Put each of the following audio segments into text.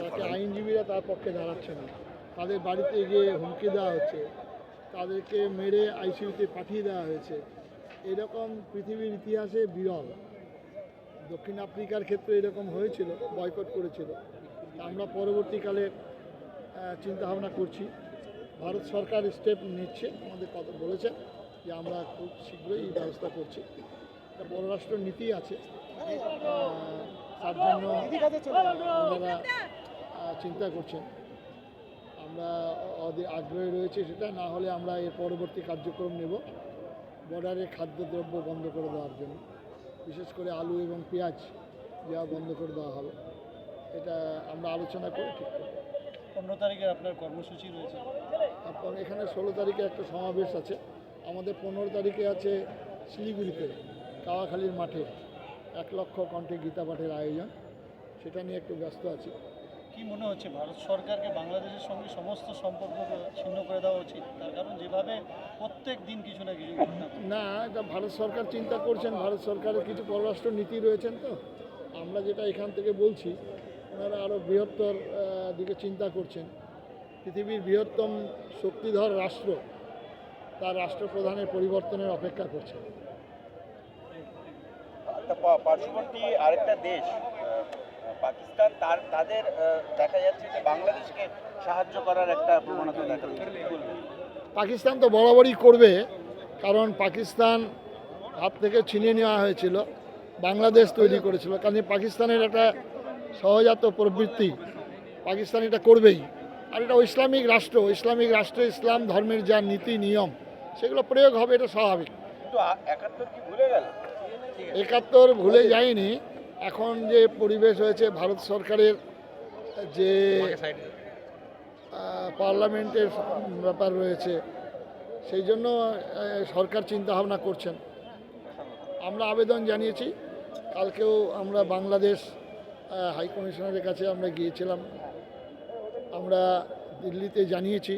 তাকে আইনজীবীরা তার পক্ষে দাঁড়াচ্ছে না। তাদের বাড়িতে গিয়ে হুমকি দেওয়া হচ্ছে। তাদেরকে মেরে আইসিইউতে পাঠিয়ে দেওয়া হয়েছে। এরকম পৃথিবীর ইতিহাসে বিরল। দক্ষিণ আফ্রিকার ক্ষেত্রে এরকম হয়েছিল, বয়কট করেছিল। আমরা পরবর্তীকালে চিন্তা ভাবনা করছি। ভারত সরকার স্টেপ নিচ্ছে, আমাদের কথা বলেছে যে আমরা খুব শীঘ্রই এই ব্যবস্থা করছি। একটা পররাষ্ট্র নীতি আছে তার জন্য ওনারা চিন্তা করছেন। আমরা আগ্রহী রয়েছে সেটা না হলে আমরা এর পরবর্তী কার্যক্রম নেব। বর্ডারে খাদ্যদ্রব্য বন্ধ করে দেওয়ার জন্য। বিশেষ করে আলু এবং পেঁয়াজ দেওয়া বন্ধ করে দেওয়া হবে। এটা আমরা আলোচনা করে ঠিক করব। পনেরো তারিখের আপনার কর্মসূচি রয়েছে? তারপর এখানে ষোলো তারিখে একটা সমাবেশ আছে। আমাদের পনেরো তারিখে আছে শিলিগুড়িতে কাওয়াখালীর মাঠে। এক লক্ষ কণ্ঠে গীতা পাঠের আয়োজন। সেটা নিয়ে একটু ব্যস্ত আছি। কি মনে হচ্ছে? ভারত সরকারকে বাংলাদেশের সঙ্গে সমস্ত সম্পর্ক ছিন্ন করে দেওয়া উচিত? তার কারণ যেভাবে প্রত্যেক দিন কিছু না কিছু না এটা ভারত সরকার চিন্তা করছেন ভারত সরকারের কিছু পররাষ্ট্র নীতি রয়েছেন তো। আমরা যেটা এখান থেকে বলছি ওনারা আরও বৃহত্তর দিকে চিন্তা করছেন। পৃথিবীর বৃহত্তম শক্তিধর রাষ্ট্র তার রাষ্ট্রপ্রধানের পরিবর্তনের অপেক্ষা করছে। একটা পার্শ্ববর্তী আরেকটা দেশ পাকিস্তান তার তাদের দেখা যাচ্ছে যে বাংলাদেশকে সাহায্য করার একটা প্রবণতা দেখা? পাকিস্তান তো বরাবরই করবে কারণ পাকিস্তান হাত থেকে ছিনিয়ে নেওয়া হয়েছিল বাংলাদেশ তৈরি করেছিল কারণ পাকিস্তানের একটা সহজাত প্রবৃত্তি পাকিস্তান এটা করবেই। আর এটা ইসলামিক রাষ্ট্র ইসলামিক রাষ্ট্রে ইসলাম ধর্মের যা নীতি নিয়ম সেগুলো প্রয়োগ হবে এটা স্বাভাবিক। একাত্তর কি ভুলে গেল? একাত্তর ভুলে যায়নি এখন যে পরিবেশ হয়েছে ভারত সরকারের যে পার্লামেন্টের ব্যাপার রয়েছে সেই জন্য সরকার চিন্তা ভাবনা করছেন। আমরা আবেদন জানিয়েছি কালকেও আমরা বাংলাদেশ আহ, হাই কমিশনারের কাছে আমরা গিয়েছিলাম। আমরা দিল্লিতে জানিয়েছি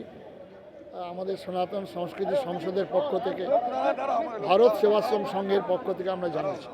আমাদের সনাতন সংস্কৃতি সংসদের পক্ষ থেকে ভারত সেবাশ্রম সংঘের পক্ষ থেকে আমরা জানিয়েছি।